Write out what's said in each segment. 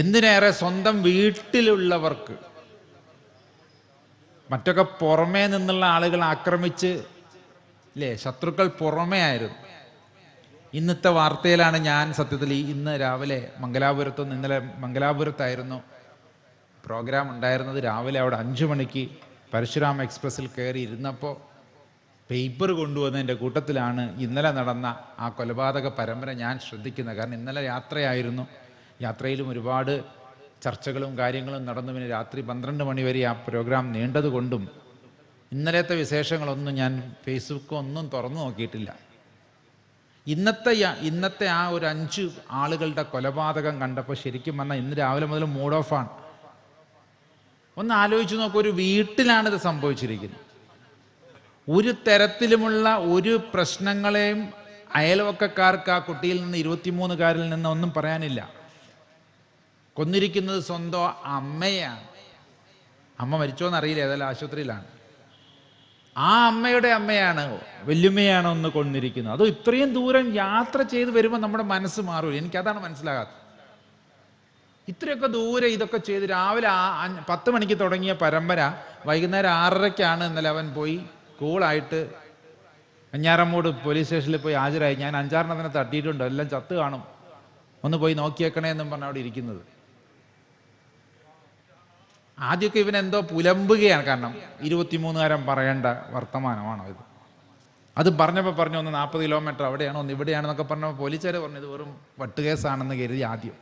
എന്തിനേറെ സ്വന്തം വീട്ടിലുള്ളവർക്ക് മറ്റൊക്കെ പുറമേ നിന്നുള്ള ആളുകൾ ആക്രമിച്ച് അല്ലേ ശത്രുക്കൾ പുറമേ ആയിരുന്നു. ഇന്നത്തെ വാർത്തയിലാണ് ഞാൻ സത്യത്തിൽ ഇന്ന് രാവിലെ മംഗലാപുരത്ത് നിന്ന് ഇന്നലെ മംഗലാപുരത്തായിരുന്നു പ്രോഗ്രാം ഉണ്ടായിരുന്നത്. രാവിലെ അവിടെ അഞ്ചു മണിക്ക് പരശുരാം എക്സ്പ്രസ്സിൽ കയറി ഇരുന്നപ്പോൾ പേപ്പർ കൊണ്ടുവന്നതിന്റെ കൂട്ടത്തിലാണ് ഇന്നലെ നടന്ന ആ കൊലപാതക പരമ്പര ഞാൻ ശ്രദ്ധിക്കുന്നത്. കാരണം ഇന്നലെ യാത്രയായിരുന്നു യാത്രയിലും ഒരുപാട് ചർച്ചകളും കാര്യങ്ങളും നടന്നു. പിന്നെ രാത്രി പന്ത്രണ്ട് മണി വരെ ആ പ്രോഗ്രാം നീണ്ടതുകൊണ്ടും ഇന്നലത്തെ വിശേഷങ്ങളൊന്നും ഞാൻ ഫേസ്ബുക്ക് ഒന്നും തുറന്നു നോക്കിയിട്ടില്ല. ഇന്നത്തെ ഇന്നത്തെ ആ ഒരു അഞ്ച് ആളുകളുടെ കൊലപാതകം കണ്ടപ്പോൾ ശരിക്കും പറഞ്ഞാൽ ഇന്ന് രാവിലെ മുതൽ മൂഡ് ഓഫാണ് ഒന്ന് ആലോചിച്ച് നോക്കൂ ഒരു വീട്ടിലാണിത് സംഭവിച്ചിരിക്കുന്നത്. ഒരു തരത്തിലുമുള്ള ഒരു പ്രശ്നങ്ങളെയും അയൽവക്കക്കാർക്ക് ആ കുട്ടിയിൽ നിന്ന് ഇരുപത്തിമൂന്നുകാരിൽ നിന്ന് ഒന്നും പറയാനില്ല. കൊന്നിരിക്കുന്നത് സ്വന്തം അമ്മയാണ്. അമ്മ മരിച്ചോന്ന് അറിയില്ല ഏതായാലും ആശുപത്രിയിലാണ്. ആ അമ്മയുടെ അമ്മയാണ് വല്യമ്മയാണ് ഒന്ന് കൊന്നിരിക്കുന്നത്. അത് ഇത്രയും ദൂരം യാത്ര ചെയ്ത് വരുമ്പോൾ നമ്മുടെ മനസ്സ് മാറും എനിക്കതാണ് മനസ്സിലാകാത്തത്. ഇത്രയൊക്കെ ദൂരെ ഇതൊക്കെ ചെയ്ത് രാവിലെ പത്ത് മണിക്ക് തുടങ്ങിയ പരമ്പര വൈകുന്നേരം ആറരയ്ക്കാണ് ഇന്നലെ അവൻ പോയി കൂളായിട്ട് അഞ്ഞാറമ്മൂട് പോലീസ് സ്റ്റേഷനിൽ പോയി ഹാജരായി. ഞാൻ അഞ്ചാറെണ്ണത്തിനെ തട്ടിയിട്ടുണ്ട്. എല്ലാം ചത്ത് കാണും. ഒന്ന് പോയി നോക്കിയേക്കണേ എന്നും പറഞ്ഞ അവിടെ ഇരിക്കുന്നത്. ആദ്യമൊക്കെ ഇവനെന്തോ പുലമ്പുകയാണ്. കാരണം ഇരുപത്തിമൂന്നുകാരൻ പറയേണ്ട വർത്തമാനമാണ് ഇത്? അത് പറഞ്ഞപ്പോൾ പറഞ്ഞു ഒന്ന് നാൽപ്പത് കിലോമീറ്റർ അവിടെയാണോ ഒന്ന് ഇവിടെയാണെന്നൊക്കെ പറഞ്ഞപ്പോൾ പോലീസുകാർ പറഞ്ഞു ഇത് വെറും വട്ടുകേസാണെന്ന് കരുതി ആദ്യം.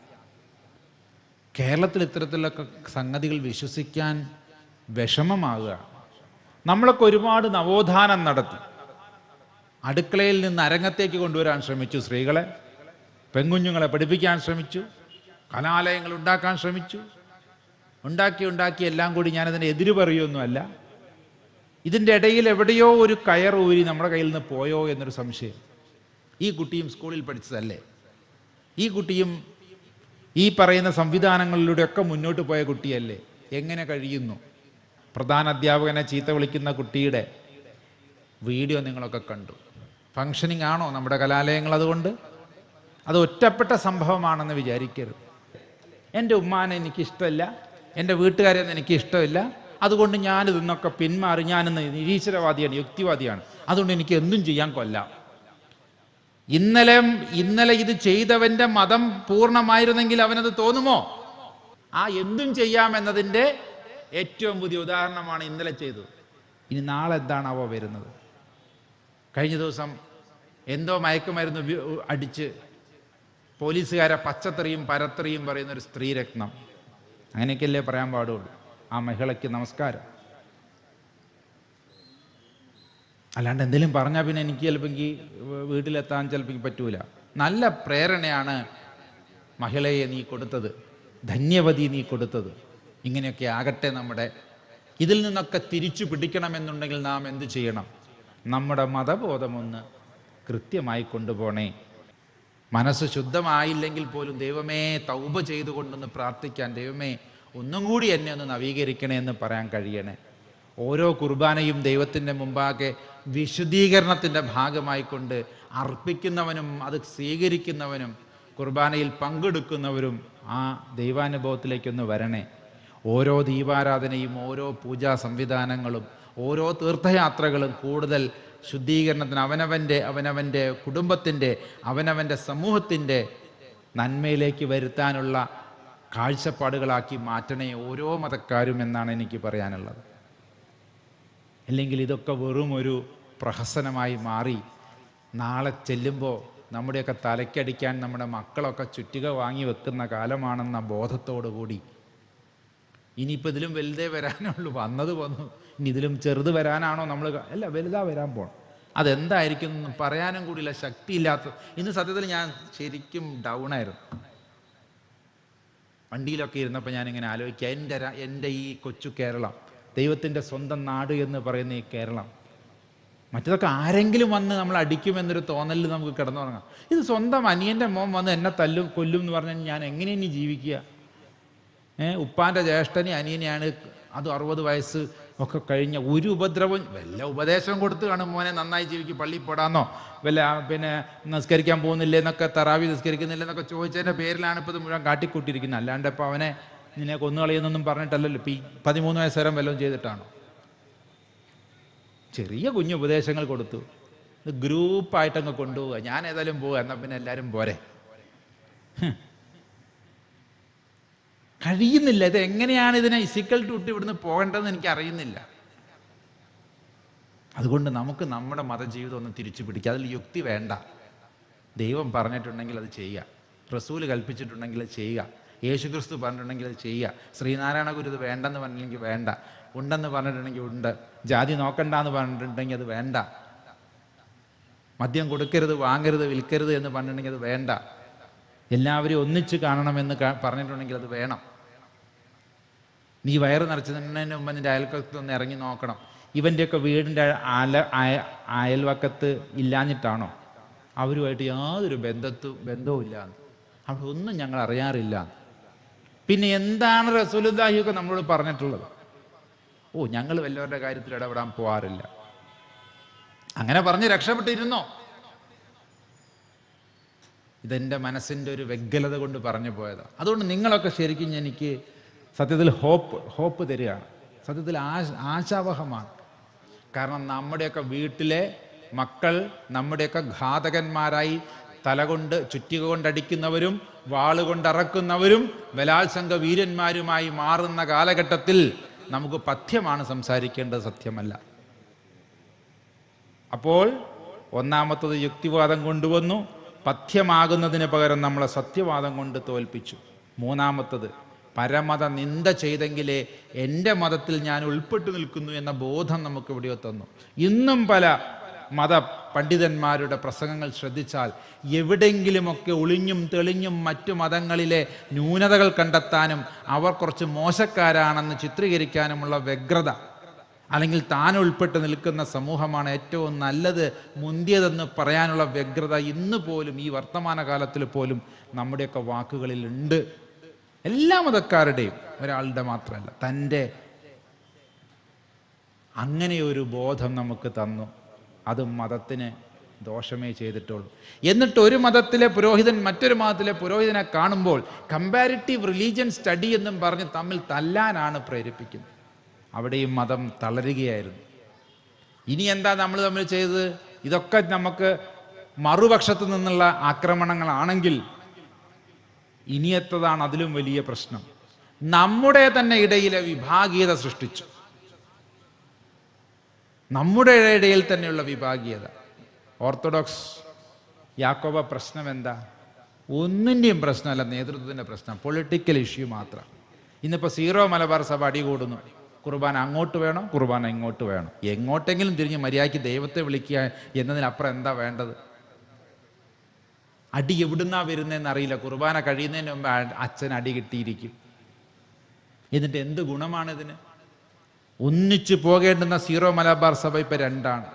കേരളത്തിൽ ഇത്തരത്തിലൊക്കെ സംഗതികൾ വിശ്വസിക്കാൻ വിഷമമാകുക. നമ്മളൊക്കെ ഒരുപാട് നവോത്ഥാനം നടത്തി. അടുക്കളയിൽ നിന്ന് അരങ്ങത്തേക്ക് കൊണ്ടുവരാൻ ശ്രമിച്ചു സ്ത്രീകളെ. പെൺകുഞ്ഞുങ്ങളെ പഠിപ്പിക്കാൻ ശ്രമിച്ചു. കലാലയങ്ങൾ ഉണ്ടാക്കാൻ ശ്രമിച്ചു. ഉണ്ടാക്കി ഉണ്ടാക്കി എല്ലാം കൂടി ഞാനതിന് എതിര് പറയുമൊന്നുമല്ല ഇതിന്റെ ഇടയിൽ എവിടെയോ ഒരു കയർ ഊരി നമ്മുടെ കയ്യിൽ നിന്ന് പോയോ എന്നൊരു സംശയം. ഈ കുട്ടിയും സ്കൂളിൽ പഠിച്ചതല്ലേ? ഈ കുട്ടിയും ഈ പറയുന്ന സംവിധാനങ്ങളിലൂടെയൊക്കെ മുന്നോട്ട് പോയ കുട്ടിയല്ലേ? എങ്ങനെ കഴിയുന്നു? പ്രധാന അധ്യാപകനെ ചീത്ത വിളിക്കുന്ന കുട്ടിയുടെ വീഡിയോ നിങ്ങളൊക്കെ കണ്ടു. ഫങ്ഷനിങ് ആണോ നമ്മുടെ കലാലയങ്ങൾ അതുകൊണ്ട്? അത് ഒറ്റപ്പെട്ട സംഭവമാണെന്ന് വിചാരിക്കരുത്. എന്റെ ഉമ്മാനെ എനിക്ക് ഇഷ്ടമില്ല എന്റെ വീട്ടുകാരെയൊന്നും എനിക്ക് ഇഷ്ടമില്ല അതുകൊണ്ട് ഞാൻ ഇതിന്നൊക്കെ പിന്മാറി ഞാനിന്ന് നിരീശ്വരവാദിയാണ് യുക്തിവാദിയാണ്. അതുകൊണ്ട് എനിക്ക് എന്തും ചെയ്യാൻ കൊല്ലാം. ഇന്നലെ ഇന്നലെ ഇത് ചെയ്തവന്റെ മതം പൂർണമായിരുന്നെങ്കിൽ അവനത് തോന്നുമോ? ആ എന്തും ചെയ്യാമെന്നതിന്റെ ഏറ്റവും പുതിയ ഉദാഹരണമാണ് ഇന്നലെ ചെയ്തത്. ഇനി നാളെ എന്താണ് അവ വരുന്നത്? കഴിഞ്ഞ ദിവസം എന്തോ മയക്കുമരുന്ന് അടിച്ച് പോലീസുകാരെ പച്ചത്തെറിയും പരത്തെറിയും പറയുന്ന ഒരു സ്ത്രീരത്നം. അങ്ങനെയൊക്കെയല്ലേ പറയാൻ പാടുള്ളൂ. ആ മഹിളയ്ക്ക് നമസ്കാരം. അല്ലാണ്ട് എന്തെങ്കിലും പറഞ്ഞാൽ പിന്നെ എനിക്ക് ചിലപ്പോൾ വീട്ടിലെത്താൻ ചിലപ്പോൾ പറ്റൂല. നല്ല പ്രേരണയാണ് മഹിളയെ നീ കൊടുത്തത്. ധന്യവതി നീ കൊടുത്തത്. ഇങ്ങനെയൊക്കെ ആകട്ടെ നമ്മുടെ. ഇതിൽ നിന്നൊക്കെ തിരിച്ചു പിടിക്കണമെന്നുണ്ടെങ്കിൽ നാം എന്ത് ചെയ്യണം? നമ്മുടെ മതബോധമൊന്ന് കൃത്യമായി കൊണ്ടുപോണേ. മനസ്സ് ശുദ്ധമായില്ലെങ്കിൽ പോലും ദൈവമേ തൗബ ചെയ്തുകൊണ്ടൊന്ന് പ്രാർത്ഥിക്കാൻ ദൈവമേ ഒന്നും കൂടി എന്നെ ഒന്ന് നവീകരിക്കണേ എന്ന് പറയാൻ കഴിയണേ. ഓരോ കുർബാനയും ദൈവത്തിന്റെ മുമ്പാകെ വിശുദ്ധീകരണത്തിന്റെ ഭാഗമായി കൊണ്ട് അർപ്പിക്കുന്നവനും അത് സ്വീകരിക്കുന്നവനും കുർബാനയിൽ പങ്കെടുക്കുന്നവരും ആ ദൈവാനുഭവത്തിലേക്കൊന്ന് വരണേ. ഓരോ ദീപാരാധനയും ഓരോ പൂജാ സംവിധാനങ്ങളും ഓരോ തീർത്ഥയാത്രകളും കൂടുതൽ ശുദ്ധീകരണത്തിന് അവനവന്റെ അവനവന്റെ കുടുംബത്തിന്റെ അവനവന്റെ സമൂഹത്തിന്റെ നന്മയിലേക്ക് വരുത്താനുള്ള കാഴ്ചപ്പാടുകളാക്കി മാറ്റണേ ഓരോ മതക്കാരും എന്നാണ് എനിക്ക് പറയാനുള്ളത്. അല്ലെങ്കിൽ ഇതൊക്കെ വെറും ഒരു പ്രഹസനമായി മാറി നാളെ ചെല്ലുമ്പോൾ നമ്മുടെയൊക്കെ തലയ്ക്കടിക്കാൻ നമ്മുടെ മക്കളൊക്കെ ചുറ്റിക വാങ്ങി വെക്കുന്ന കാലമാണെന്ന ബോധത്തോടു കൂടി ഇനിയിപ്പോൾ ഇതിലും വലുതേ വരാനുള്ളൂ. വന്നത് വന്നു. ഇനി ഇതിലും ചെറുത് വരാനാണോ നമ്മൾ അല്ല വലുതാ വരാൻ പോണം. അതെന്തായിരിക്കും പറയാനും കൂടിയില്ല ശക്തിയില്ലാത്ത ഇന്ന് സത്യത്തിൽ ഞാൻ ശരിക്കും ഡൗൺ ആയിരുന്നു. വണ്ടിയിലൊക്കെ ഇരുന്നപ്പോൾ ഞാനിങ്ങനെ ആലോചിക്കുക എന്റെ എന്റെ ഈ കൊച്ചു കേരളം ദൈവത്തിന്റെ സ്വന്തം നാട് എന്ന് പറയുന്ന ഈ കേരളം മറ്റതൊക്കെ ആരെങ്കിലും വന്ന് നമ്മൾ അടിക്കുമെന്നൊരു തോന്നലിൽ നമുക്ക് കിടന്നുറങ്ങാം. ഇത് സ്വന്തം അനിയന്റെ മോൻ വന്ന് എന്നെ തല്ലും കൊല്ലും എന്ന് പറഞ്ഞാൽ ഞാൻ എങ്ങനെ ഇനി ജീവിക്കുക? ഉപ്പാന്റെ ജ്യേഷ്ഠനെ അനിയനെയാണ് അത് അറുപത് വയസ്സ് ഒക്കെ കഴിഞ്ഞ ഒരു ഉപദ്രവം. വല്ല ഉപദേശം കൊടുത്ത് കാണും മോനെ നന്നായി ജീവിക്കും പള്ളി പോടാന്നോ. വല്ല പിന്നെ നിസ്കരിക്കാൻ പോകുന്നില്ലേ എന്നൊക്കെ തറാവി നിസ്കരിക്കുന്നില്ല എന്നൊക്കെ ചോദിച്ചതിന്റെ പേരിലാണ് ഇപ്പോൾ ഇത് മുഴുവൻ കാട്ടിക്കൂട്ടിയിരിക്കുന്നത്. അല്ലാണ്ട് ഇപ്പോൾ അവനെ നിന്നെ കൊന്നുകളയുന്നൊന്നും പറഞ്ഞിട്ടല്ലല്ലോ. ഇപ്പം ഈ പതിമൂന്ന് വയസ്സ് വരെ വല്ലതും ചെയ്തിട്ടാണോ? ചെറിയ കുഞ്ഞു ഉപദേശങ്ങൾ കൊടുത്തു. ഗ്രൂപ്പായിട്ടങ്ങ് കൊണ്ടുപോവുക. ഞാൻ ഏതായാലും പോവുക. എന്നാൽ പിന്നെ എല്ലാവരും പോരെ. കഴിയുന്നില്ല. ഇത് എങ്ങനെയാണ് ഇതിനെ ഇസിക്കൽ ടൂട്ട് ഇവിടുന്ന് പോകേണ്ടതെന്ന് എനിക്ക് അറിയുന്നില്ല അതുകൊണ്ട് നമുക്ക് നമ്മുടെ മതജീവിതം ഒന്ന് തിരിച്ചു പിടിക്കുക. അതിൽ യുക്തി വേണ്ട. ദൈവം പറഞ്ഞിട്ടുണ്ടെങ്കിൽ അത് ചെയ്യുക. റസൂൽ കൽപ്പിച്ചിട്ടുണ്ടെങ്കിൽ അത് ചെയ്യുക. യേശുക്രിസ്തു പറഞ്ഞിട്ടുണ്ടെങ്കിൽ അത് ചെയ്യുക. ശ്രീനാരായണ ഗുരു ഇത് വേണ്ടെന്ന് പറഞ്ഞിട്ടുണ്ടെങ്കിൽ വേണ്ട. ഉണ്ടെന്ന് പറഞ്ഞിട്ടുണ്ടെങ്കിൽ ഉണ്ട്. ജാതി നോക്കണ്ട എന്ന് പറഞ്ഞിട്ടുണ്ടെങ്കിൽ അത് വേണ്ട. മദ്യം കൊടുക്കരുത് വാങ്ങരുത് വിൽക്കരുത് എന്ന് പറഞ്ഞിട്ടുണ്ടെങ്കിൽ അത് വേണ്ട. എല്ലാവരെയും ഒന്നിച്ച് കാണണമെന്ന് പറഞ്ഞിട്ടുണ്ടെങ്കിൽ അത് വേണം. നീ വയറ് നിറച്ചതിന് മുമ്പ് നിന്റെ അയൽക്കത്ത് ഒന്ന് ഇറങ്ങി നോക്കണം. ഇവന്റെയൊക്കെ വീടിന്റെ അല അയ- അയൽവക്കത്ത് ഇല്ലാഞ്ഞിട്ടാണോ? അവരുമായിട്ട് യാതൊരു ബന്ധത്തു ബന്ധവും ഇല്ല അവിടെ ഒന്നും ഞങ്ങൾ അറിയാറില്ല. പിന്നെ എന്താണ് റസൂലുല്ലാഹിയൊക്കെ നമ്മളോട് പറഞ്ഞിട്ടുള്ളത്? ഓ ഞങ്ങൾ വല്ലവരുടെ കാര്യത്തിൽ ഇടപെടാൻ പോവാറില്ല. അങ്ങനെ പറഞ്ഞ് രക്ഷപ്പെട്ടിരുന്നോ? ഇതെന്റെ മനസ്സിന്റെ ഒരു വ്യഗ്രത കൊണ്ട് പറഞ്ഞു പോയതാണ് അതുകൊണ്ട് നിങ്ങളൊക്കെ ശരിക്കും എനിക്ക് സത്യത്തിൽ ഹോപ്പ് ഹോപ്പ് തരികയാണ്. സത്യത്തിൽ ആശ ആശാവഹമാണ്. കാരണം നമ്മുടെയൊക്കെ വീട്ടിലെ മക്കൾ നമ്മുടെയൊക്കെ ഘാതകന്മാരായി തലകൊണ്ട് ചുറ്റിക കൊണ്ടടിക്കുന്നവരും വാളുകൊണ്ടറക്കുന്നവരും ബലാത്സംഗ വീരന്മാരുമായി മാറുന്ന കാലഘട്ടത്തിൽ നമുക്ക് പഥ്യമാണ് സംസാരിക്കേണ്ടത് സത്യമല്ല. അപ്പോൾ ഒന്നാമത്തത് യുക്തിവാദം കൊണ്ടുവന്നു. പഥ്യമാകുന്നതിന് പകരം നമ്മളെ സത്യവാദം കൊണ്ട് തോൽപ്പിച്ചു. മൂന്നാമത്തത് പരമത നിന്ദ ചെയ്തെങ്കിലേ എന്റെ മതത്തിൽ ഞാൻ ഉൾപ്പെട്ടു നിൽക്കുന്നു എന്ന ബോധം നമുക്ക് ഇവിടെ തന്നു. ഇന്നും പല മത പണ്ഡിതന്മാരുടെ പ്രസംഗങ്ങൾ ശ്രദ്ധിച്ചാൽ എവിടെയെങ്കിലുമൊക്കെ ഒളിഞ്ഞും തെളിഞ്ഞും മറ്റു മതങ്ങളിലെ ന്യൂനതകൾ കണ്ടെത്താനും അവർ കുറച്ച് മോശക്കാരാണെന്ന് ചിത്രീകരിക്കാനുമുള്ള വ്യഗ്രത അല്ലെങ്കിൽ താൻ ഉൾപ്പെട്ട് നിൽക്കുന്ന സമൂഹമാണ് ഏറ്റവും നല്ലത് മുന്തിയതെന്ന് പറയാനുള്ള വ്യഗ്രത ഇന്ന് പോലും ഈ വർത്തമാനകാലത്തിൽ പോലും നമ്മുടെയൊക്കെ വാക്കുകളിൽ ഉണ്ട്. എല്ലാ മതക്കാരുടെയും ഒരാളുടെ മാത്രമല്ല തന്റെ അങ്ങനെ ഒരു ബോധം നമുക്ക് തന്നു. അത് മതത്തിന് ദോഷമേ ചെയ്തിട്ടുള്ളൂ. എന്നിട്ട് ഒരു മതത്തിലെ പുരോഹിതൻ മറ്റൊരു മതത്തിലെ പുരോഹിതനെ കാണുമ്പോൾ കമ്പാരിറ്റീവ് റിലീജിയൻ സ്റ്റഡി എന്നും പറഞ്ഞ് തമ്മിൽ തല്ലാനാണ് പ്രേരിപ്പിക്കുന്നത്. അവിടെയും മതം തളരുകയായിരുന്നു. ഇനി എന്താ നമ്മൾ തമ്മിൽ ചെയ്തത്? ഇതൊക്കെ നമുക്ക് മറുപക്ഷത്തു നിന്നുള്ള ആക്രമണങ്ങളാണെങ്കിൽ ഇനിയത്തതാണ് അതിലും വലിയ പ്രശ്നം. നമ്മുടെ തന്നെ ഇടയിലെ വിഭാഗീയത സൃഷ്ടിച്ചു. നമ്മുടെ ഇടയിൽ തന്നെയുള്ള വിഭാഗീയത. ഓർത്തഡോക്സ് യാക്കോബ പ്രശ്നം എന്താ? ഒന്നിന്റെയും പ്രശ്നമല്ല നേതൃത്വത്തിന്റെ പ്രശ്നം പൊളിറ്റിക്കൽ ഇഷ്യൂ മാത്രം. ഇന്നിപ്പോൾ സീറോ മലബാർ സഭ അടികൂടുന്നു. കുർബാന അങ്ങോട്ട് വേണം കുർബാന ഇങ്ങോട്ട് വേണം. എങ്ങോട്ടെങ്കിലും തിരിഞ്ഞ് മര്യാദയ്ക്ക് ദൈവത്തെ വിളിക്കുക എന്നതിനപ്പുറം എന്താ വേണ്ടത്? അടി എവിടുന്നാ വരുന്നതെന്ന് അറിയില്ല. കുർബാന കഴിയുന്നതിന് മുമ്പ് അച്ഛൻ അടി കിട്ടിയിരിക്കും. എന്നിട്ട് എന്ത് ഗുണമാണ് ഇതിന്? ഒന്നിച്ചു പോകേണ്ടുന്ന സീറോ മലബാർ സഭ ഇപ്പൊ രണ്ടാണ്.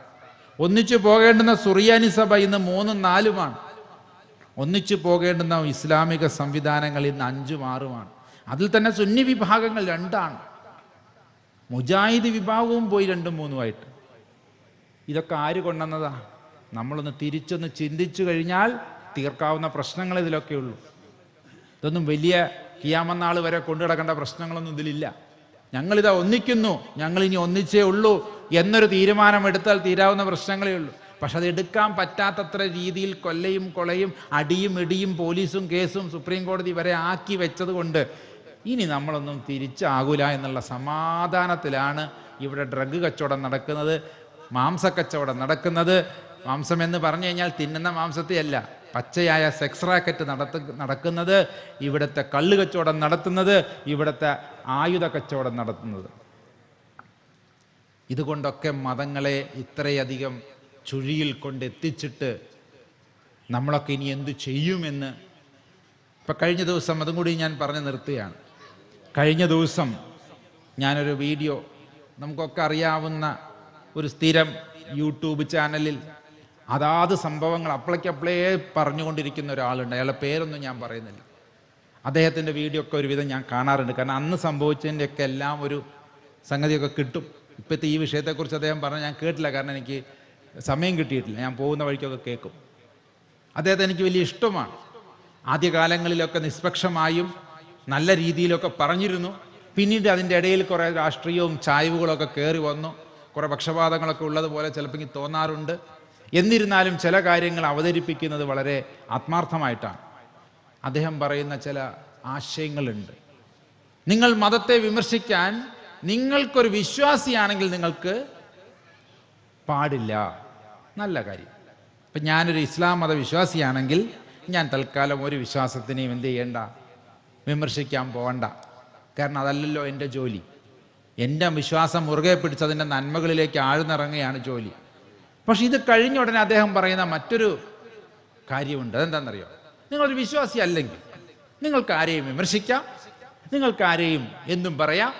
ഒന്നിച്ചു പോകേണ്ടുന്ന സുറിയാനി സഭ ഇന്ന് മൂന്നും നാലുമാണ്. ഒന്നിച്ചു പോകേണ്ടുന്ന ഇസ്ലാമിക സംവിധാനങ്ങൾ ഇന്ന് അഞ്ചും ആറുമാണ്. അതിൽ തന്നെ സുന്നി വിഭാഗങ്ങൾ രണ്ടാണ്. മുജാഹിദ് വിഭാഗവും പോയി രണ്ടും മൂന്നുമായിട്ട്. ഇതൊക്കെ ആര് കൊണ്ടുവന്നതാ? നമ്മളൊന്ന് തിരിച്ചൊന്ന് ചിന്തിച്ചു കഴിഞ്ഞാൽ തീർക്കാവുന്ന പ്രശ്നങ്ങൾ ഇതിലൊക്കെ ഉള്ളൂ. ഇതൊന്നും വലിയ കിയാമന്നാൾ വരെ കൊണ്ടു കിടക്കേണ്ട പ്രശ്നങ്ങളൊന്നും ഇതിലില്ല. ഞങ്ങളിതാ ഒന്നിക്കുന്നു. ഞങ്ങൾ ഇനി ഒന്നിച്ചേ ഉള്ളൂ എന്നൊരു തീരുമാനം എടുത്താൽ തീരാവുന്ന പ്രശ്നങ്ങളേ ഉള്ളൂ. പക്ഷെ അത് എടുക്കാൻ പറ്റാത്തത്ര രീതിയിൽ കൊല്ലയും കൊളയും അടിയും ഇടിയും പോലീസും കേസും സുപ്രീം കോടതി വരെ ആക്കി വെച്ചത് കൊണ്ട് ഇനി നമ്മളൊന്നും തിരിച്ചാകൂല എന്നുള്ള സമാധാനത്തിലാണ് ഇവിടെ ഡ്രഗ് കച്ചവടം നടക്കുന്നത് മാംസക്കച്ചവടം നടക്കുന്നത്. മാംസം എന്ന് പറഞ്ഞു കഴിഞ്ഞാൽ തിന്നുന്ന മാംസത്തെയല്ല പച്ചയായ സെക്സ് റാക്കറ്റ് നടത്ത നടക്കുന്നത് ഇവിടുത്തെ കള്ളു കച്ചവടം നടത്തുന്നത് ഇവിടുത്തെ ആയുധ കച്ചവടം നടത്തുന്നത്. ഇതുകൊണ്ടൊക്കെ മതങ്ങളെ ഇത്രയധികം ചുഴിയിൽ കൊണ്ടെത്തിച്ചിട്ട് നമ്മളൊക്കെ ഇനി എന്തു ചെയ്യുമെന്ന് ഇപ്പം കഴിഞ്ഞ ദിവസം അതും കൂടി ഞാൻ പറഞ്ഞു നിർത്തുകയാണ്. കഴിഞ്ഞ ദിവസം ഞാനൊരു വീഡിയോ നമുക്കൊക്കെ അറിയാവുന്ന ഒരു സ്ഥിരം യൂട്യൂബ് ചാനലിൽ അതാത് സംഭവങ്ങൾ അപ്പളേക്കപ്പളേ പറഞ്ഞുകൊണ്ടിരിക്കുന്ന ഒരാളുണ്ട്. അയാളുടെ പേരൊന്നും ഞാൻ പറയുന്നില്ല. അദ്ദേഹത്തിന്റെ വീഡിയോ ഒക്കെ ഒരുവിധം ഞാൻ കാണാറുണ്ട്. കാരണം അന്ന് സംഭവിച്ചതിന്റെയൊക്കെ എല്ലാം ഒരു സംഗതിയൊക്കെ കിട്ടും. ഇപ്പോഴത്തെ ഈ വിഷയത്തെക്കുറിച്ച് അദ്ദേഹം പറഞ്ഞാൽ ഞാൻ കേട്ടില്ല. കാരണം എനിക്ക് സമയം കിട്ടിയിട്ടില്ല. ഞാൻ പോകുന്ന വഴിക്കൊക്കെ കേൾക്കും. അദ്ദേഹത്തെ എനിക്ക് വലിയ ഇഷ്ടമാണ്. ആദ്യകാലങ്ങളിലൊക്കെ നിഷ്പക്ഷമായും നല്ല രീതിയിലൊക്കെ പറഞ്ഞിരുന്നു. പിന്നീട് അതിന്റെ ഇടയിൽ കുറേ രാഷ്ട്രീയവും ചായ്വുകളൊക്കെ കയറി വന്നു. കുറേ പക്ഷപാതങ്ങളൊക്കെ ഉള്ളതുപോലെ ചിലപ്പോൾ തോന്നാറുണ്ട്. എന്നിരുന്നാലും ചില കാര്യങ്ങൾ അവതരിപ്പിക്കുന്നത് വളരെ ആത്മാർത്ഥമായിട്ടാണ്. അദ്ദേഹം പറയുന്ന ചില ആശയങ്ങളുണ്ട്. നിങ്ങൾ മതത്തെ വിമർശിക്കാൻ നിങ്ങൾക്കൊരു വിശ്വാസിയാണെങ്കിൽ നിങ്ങൾക്ക് പാടില്ല. നല്ല കാര്യം. ഇപ്പം ഞാനൊരു ഇസ്ലാം മത വിശ്വാസിയാണെങ്കിൽ ഞാൻ തൽക്കാലം ഒരു വിശ്വാസത്തിനെയും എന്ത് ചെയ്യണ്ട? വിമർശിക്കാൻ പോകണ്ട കാരണം അതല്ലല്ലോ എന്റെ ജോലി. എന്റെ വിശ്വാസം മുറുകെ പിടിച്ച് അതിന്റെ നന്മകളിലേക്ക് ആഴ്ന്നിറങ്ങുകയാണ് ജോലി. പക്ഷെ ഇത് കഴിഞ്ഞ ഉടനെ അദ്ദേഹം പറയുന്ന മറ്റൊരു കാര്യമുണ്ട്. അതെന്താണെന്നറിയോ? നിങ്ങളൊരു വിശ്വാസി അല്ലെങ്കിൽ നിങ്ങൾക്ക് ആരെയും വിമർശിക്കാം നിങ്ങൾക്ക് ആരെയും എന്നും പറയാം.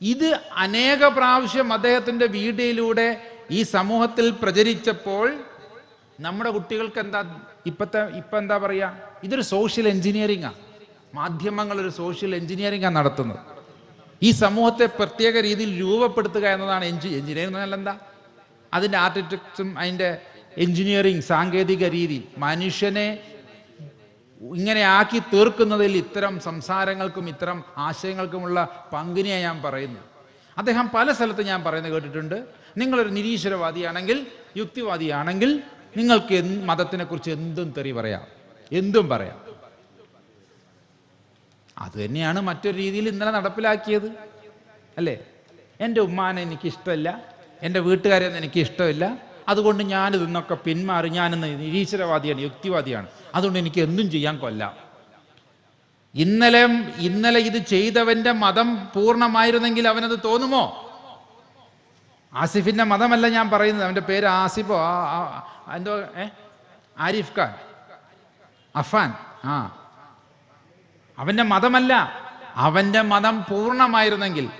ഇത് അനേക പ്രാവശ്യം അദ്ദേഹത്തിന്റെ വീഡിയോയിലൂടെ ഈ സമൂഹത്തിൽ പ്രചരിച്ചപ്പോൾ നമ്മുടെ കുട്ടികൾക്ക് എന്താ ഇപ്പത്തെ ഇപ്പം എന്താ പറയാ? ഇതൊരു സോഷ്യൽ എഞ്ചിനീയറിംഗാണ് മാധ്യമങ്ങൾ ഒരു സോഷ്യൽ എഞ്ചിനീയറിംഗാണ് നടത്തുന്നത്. ഈ സമൂഹത്തെ പ്രത്യേക രീതിയിൽ രൂപപ്പെടുത്തുക എന്നതാണ് എഞ്ചി എഞ്ചിനീയറിംഗ് എന്നാൽ എന്താ? അതിന്റെ ആർട്ടിടെക്റ്റും അതിന്റെ എഞ്ചിനീയറിംഗ് സാങ്കേതിക രീതി മനുഷ്യനെ ഇങ്ങനെ ആക്കി തീർക്കുന്നതിൽ ഇത്തരം സംസാരങ്ങൾക്കും ഇത്തരം ആശയങ്ങൾക്കുമുള്ള പങ്കിനെയാണ് ഞാൻ പറയുന്നത്. അദ്ദേഹം പല സ്ഥലത്ത് ഞാൻ പറയുന്നത് കേട്ടിട്ടുണ്ട്. നിങ്ങളൊരു നിരീശ്വരവാദിയാണെങ്കിൽ യുക്തിവാദിയാണെങ്കിൽ നിങ്ങൾക്ക് എന്ത് മതത്തിനെ കുറിച്ച് എന്തും തെറി പറയാം. എന്തും പറയാം. അത് തന്നെയാണ് മറ്റൊരു രീതിയിൽ ഇന്നലെ നടപ്പിലാക്കിയത്. അല്ലേ? എന്റെ ഉമ്മാനെ എനിക്ക് ഇഷ്ടമില്ല എന്റെ വീട്ടുകാരെയൊന്നും എനിക്ക് ഇഷ്ടമില്ല അതുകൊണ്ട് ഞാനിത് നിന്നൊക്കെ പിന്മാറി ഞാനിന്ന് നിരീശ്വരവാദിയാണ് യുക്തിവാദിയാണ്. അതുകൊണ്ട് എനിക്ക് എന്തും ചെയ്യാൻ കൊല്ലാം. ഇന്നലെ ഇന്നലെ ഇത് ചെയ്തവന്റെ മതം പൂർണമായിരുന്നെങ്കിൽ അവനത് തോന്നുമോ? ആസിഫിന്റെ മതമല്ല ഞാൻ പറയുന്നത്. അവന്റെ പേര് ആസിഫോ എന്തോ ഏ? ആരിഫ് ഖാൻ. അഫാൻ ആ. അവന്റെ മതമല്ല. അവന്റെ മതം പൂർണമായിരുന്നെങ്കിൽ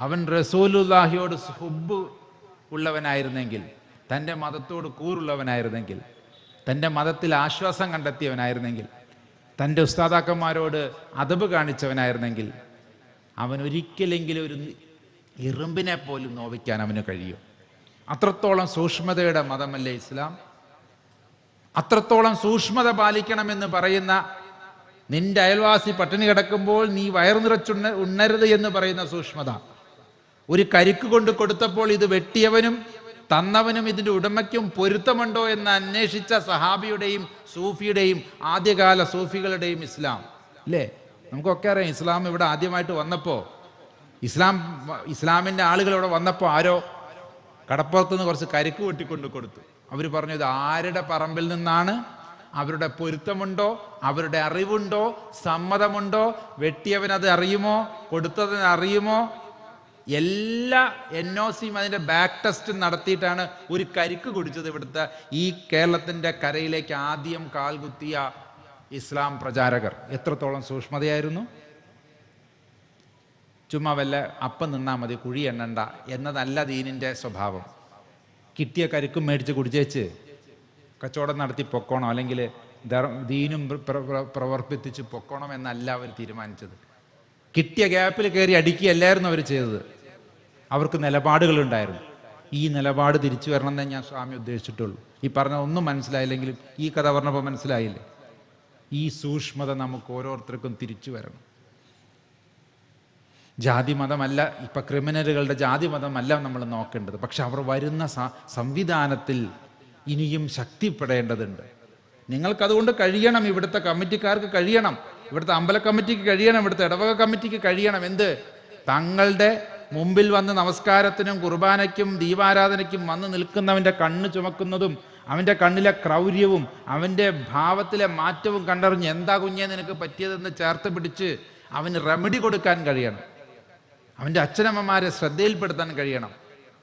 അവൻ റസൂലുല്ലാഹിയോട് ഹുബ് ഉള്ളവനായിരുന്നെങ്കിൽ തന്റെ മതത്തോട് കൂറുള്ളവനായിരുന്നെങ്കിൽ തന്റെ മതത്തിൽ ആശ്വാസം കണ്ടെത്തിയവനായിരുന്നെങ്കിൽ തന്റെ ഉസ്താദാക്കന്മാരോട് അതബ് കാണിച്ചവനായിരുന്നെങ്കിൽ അവൻ ഒരിക്കലെങ്കിലും ഒരു ഇറുമ്പിനെ പോലും നോവിക്കാൻ അവന് കഴിയും. അത്രത്തോളം സൂക്ഷ്മതയുടെ മതമല്ലേ ഇസ്ലാം? അത്രത്തോളം സൂക്ഷ്മത പാലിക്കണമെന്ന് പറയുന്ന നിന്റെ അയൽവാസി പട്ടിണി കിടക്കുമ്പോൾ നീ വയറു നിറച്ചുണ്ണ ഉണ്ണരുത് എന്ന് പറയുന്ന സൂക്ഷ്മത. ഒരു കരിക്ക് കൊണ്ട് കൊടുത്തപ്പോൾ ഇത് വെട്ടിയവനും തന്നവനും ഇതിന്റെ ഉടമയ്ക്കും പൊരുത്തമുണ്ടോ എന്ന് അന്വേഷിച്ച സഹാബിയുടെയും സൂഫിയുടെയും ആദ്യകാല സൂഫികളുടെയും ഇസ്ലാം. അല്ലേ? നമുക്കൊക്കെ അറിയാം ഇസ്ലാം ഇവിടെ ആദ്യമായിട്ട് വന്നപ്പോൾ ഇസ്ലാം ഇസ്ലാമിന്റെ ആളുകൾ ഇവിടെ വന്നപ്പോൾ ആരോ കടപ്പുറത്ത് നിന്ന് കുറച്ച് കരിക്ക് വെട്ടിക്കൊണ്ട് കൊടുത്തു. അവർ പറഞ്ഞു ഇത് ആരുടെ പറമ്പിൽ നിന്നാണ്? അവരുടെ പൊരുത്തമുണ്ടോ? അവരുടെ അറിവുണ്ടോ? സമ്മതമുണ്ടോ? വെട്ടിയവനത് അറിയുമോ? കൊടുത്തതിന് അറിയുമോ? എല്ലാ എൻ ഒ സിയും അതിന്റെ ബാക്ക് ടെസ്റ്റ് നടത്തിയിട്ടാണ് ഒരു കരിക്ക് കുടിച്ചത് ഇവിടുത്തെ ഈ കേരളത്തിന്റെ കരയിലേക്ക് ആദ്യം കാൽകുത്തിയ ഇസ്ലാം പ്രചാരകർ. എത്രത്തോളം സൂക്ഷ്മതയായിരുന്നു? ചുമ്മാ വല്ല അപ്പം നിന്നാൽ മതി കുഴി എണ്ണണ്ട എന്നതല്ല ദീനിന്റെ സ്വഭാവം. കിട്ടിയ കരുക്കും മേടിച്ച് കുടിച്ചേച്ച് കച്ചവടം നടത്തി പൊക്കോണം അല്ലെങ്കിൽ ദീനും പ്രവർത്തിപ്പിച്ച് പൊക്കോണം എന്നല്ല അവർ തീരുമാനിച്ചത്. കിട്ടിയ ഗ്യാപ്പിൽ കയറി അടിക്കുകയല്ലായിരുന്നു അവർ ചെയ്തത്. അവർക്ക് നിലപാടുകളുണ്ടായിരുന്നു. ഈ നിലപാട് തിരിച്ചു വരണം എന്നേ ഞാൻ സ്വാമി ഉദ്ദേശിച്ചിട്ടുള്ളൂ. ഈ പറഞ്ഞ ഒന്നും മനസ്സിലായില്ലെങ്കിലും ഈ കഥ പറഞ്ഞപ്പോൾ മനസ്സിലായില്ലേ? ഈ സൂക്ഷ്മത നമുക്ക് ഓരോരുത്തർക്കും തിരിച്ചു വരണം. ജാതി മതമല്ല ഇപ്പം ക്രിമിനലുകളുടെ ജാതി മതമല്ല നമ്മൾ നോക്കേണ്ടത്. പക്ഷെ അവർ വരുന്ന സംവിധാനത്തിൽ ഇനിയും ശക്തിപ്പെടേണ്ടതുണ്ട്. നിങ്ങൾക്കതുകൊണ്ട് കഴിയണം ഇവിടുത്തെ കമ്മിറ്റിക്കാർക്ക് കഴിയണം. ഇവിടുത്തെ അമ്പല കമ്മിറ്റിക്ക് കഴിയണം ഇവിടുത്തെ ഇടവക കമ്മിറ്റിക്ക് കഴിയണം. എന്ത്? തങ്ങളുടെ മുമ്പിൽ വന്ന് നമസ്കാരത്തിനും കുർബാനയ്ക്കും ദീപാരാധനയ്ക്കും വന്ന് നിൽക്കുന്നവന്റെ കണ്ണ് ചുമക്കുന്നതും അവന്റെ കണ്ണിലെ ക്രൗര്യവും അവന്റെ ഭാവത്തിലെ മാറ്റവും കണ്ടറിഞ്ഞ് എന്താ കുഞ്ഞേ നിനക്ക് പറ്റിയതെന്ന് ചേർത്ത് പിടിച്ച് അവന് റെമഡി കൊടുക്കാൻ കഴിയണം. അവന്റെ അച്ഛനമ്മമാരെ ശ്രദ്ധയിൽപ്പെടുത്താൻ കഴിയണം.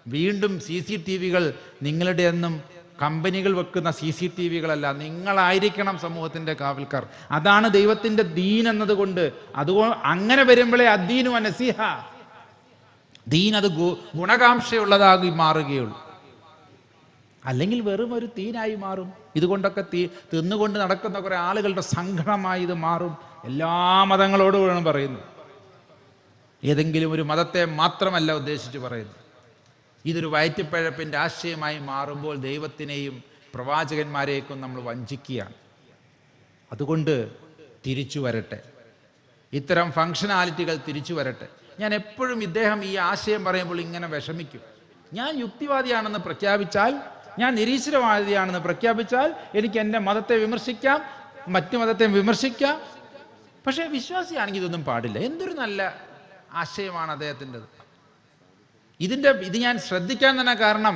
വീണ്ടും സി സി ടി വികൾ നിങ്ങളുടെ എന്നും കമ്പനികൾ വെക്കുന്ന സി സി ടി വികളല്ല. നിങ്ങളായിരിക്കണം സമൂഹത്തിന്റെ കാവൽക്കാർ. അതാണ് ദൈവത്തിന്റെ ദീൻ എന്നതുകൊണ്ട്. അതുകൊണ്ട് അങ്ങനെ വരുമ്പോഴേ അദ്ദീനു അനസിഹ ദീൻ അത് ഗുണകാംക്ഷയുള്ളതാകി മാറുകയുള്ളൂ. അല്ലെങ്കിൽ വെറും ഒരു തീനായി മാറും. ഇതുകൊണ്ടൊക്കെ തീ തിന്നുകൊണ്ട് നടക്കുന്ന കുറെ ആളുകളുടെ സംഘടനമായി ഇത് മാറും. എല്ലാ മതങ്ങളോടുമാണ് പറയുന്നത്. ഏതെങ്കിലും ഒരു മതത്തെ മാത്രമല്ല ഉദ്ദേശിച്ച് പറയുന്നത്. ഇതൊരു വയറ്റിപ്പഴപ്പിന്റെ ആശയമായി മാറുമ്പോൾ ദൈവത്തിനെയും പ്രവാചകന്മാരെയൊക്കെ നമ്മൾ വഞ്ചിക്കുകയാണ്. അതുകൊണ്ട് തിരിച്ചു വരട്ടെ. ഇത്തരം ഫങ്ഷനാലിറ്റികൾ തിരിച്ചു വരട്ടെ. ഞാൻ എപ്പോഴും ഇദ്ദേഹം ഈ ആശയം പറയുമ്പോൾ ഇങ്ങനെ വിഷമിക്കും. ഞാൻ യുക്തിവാദിയാണെന്ന് പ്രഖ്യാപിച്ചാൽ ഞാൻ നിരീശ്വരവാദിയാണെന്ന് പ്രഖ്യാപിച്ചാൽ എനിക്ക് എന്റെ മതത്തെ വിമർശിക്കാം മറ്റു മതത്തെ വിമർശിക്കാം. പക്ഷേ വിശ്വാസിയാണെങ്കിൽ ഇതൊന്നും പാടില്ല. എന്തൊരു നല്ല ആശയമാണ് അദ്ദേഹത്തിന്റെത്. ഇതിന്റെ ഇത് ഞാൻ ശ്രദ്ധിക്കാൻ തന്നെ കാരണം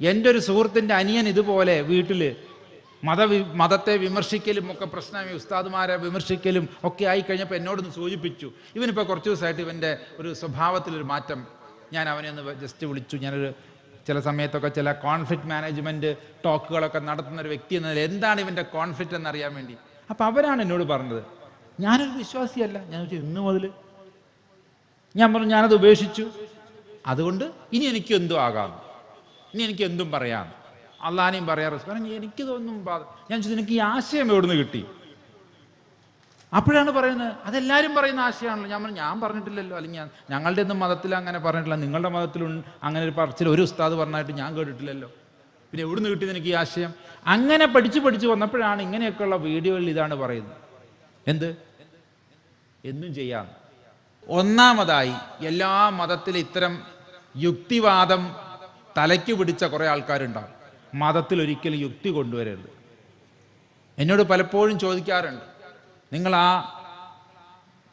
എന്റെ ഒരു സുഹൃത്തിന്റെ അനിയൻ ഇതുപോലെ വീട്ടിൽ മത മതത്തെ വിമർശിക്കലും ഒക്കെ പ്രശ്നമായി ഉസ്താദുമാരെ വിമർശിക്കലും ഒക്കെ ആയി കഴിഞ്ഞപ്പോൾ എന്നോടൊന്ന് സൂചിപ്പിച്ചു. ഇവനിപ്പോൾ കുറച്ച് ദിവസമായിട്ട് ഇവന്റെ ഒരു സ്വഭാവത്തിലൊരു മാറ്റം ഞാൻ അവനെ ഒന്ന് ജസ്റ്റ് വിളിച്ചു. ഞാനൊരു ചില സമയത്തൊക്കെ ചില കോൺഫ്ലിക്റ്റ് മാനേജ്മെന്റ് ടോക്കുകളൊക്കെ നടത്തുന്ന ഒരു വ്യക്തി എന്ന എന്താണ് ഇവന്റെ കോൺഫ്ലിക്റ്റ് എന്നറിയാൻ വേണ്ടി. അപ്പോൾ അവരാണ് എന്നോട് പറഞ്ഞത്. ഞാനൊരു വിശ്വാസിയല്ല. ഞാൻ ഇന്ന് മുതൽ ഞാൻ പറഞ്ഞു ഞാനത് ഉപേക്ഷിച്ചു. അതുകൊണ്ട് ഇനി എനിക്ക് എന്തും ആകാം. ഇനി എനിക്ക് എന്തും പറയാം. അള്ളഹാനെയും പറയാറ് കാരണം എനിക്കിതൊന്നും ഞാൻ ചോദിച്ചു നിനക്ക് ഈ ആശയം എവിടുന്ന് കിട്ടി? അപ്പോഴാണ് പറയുന്നത് അതെല്ലാവരും പറയുന്ന ആശയമാണല്ലോ. ഞാൻ പറഞ്ഞു ഞാൻ പറഞ്ഞിട്ടില്ലല്ലോ. അല്ലെങ്കിൽ ഞങ്ങളുടെ ഒന്നും മതത്തിൽ അങ്ങനെ പറഞ്ഞിട്ടില്ല. നിങ്ങളുടെ മതത്തിൽ അങ്ങനെ ഒരു പറച്ചിൽ ഒരു ഉസ്താദ് പറഞ്ഞായിട്ട് ഞാൻ കേട്ടിട്ടില്ലല്ലോ. പിന്നെ എവിടുന്ന് കിട്ടിയത് എനിക്ക് ഈ ആശയം? അങ്ങനെ പഠിച്ച് പഠിച്ച് വന്നപ്പോഴാണ് ഇങ്ങനെയൊക്കെയുള്ള വീഡിയോയിൽ ഇതാണ് പറയുന്നത്. എന്ത്? എന്നും ചെയ്യാം. ഒന്നാമതായി എല്ലാ മതത്തിലും ഇത്തരം യുക്തിവാദം തലയ്ക്ക് പിടിച്ച കുറേ ആൾക്കാരുണ്ടാവും. മതത്തിൽ ഒരിക്കലും യുക്തി കൊണ്ടുവരരുത്. എന്നോട് പലപ്പോഴും ചോദിക്കാറുണ്ട്. നിങ്ങൾ ആ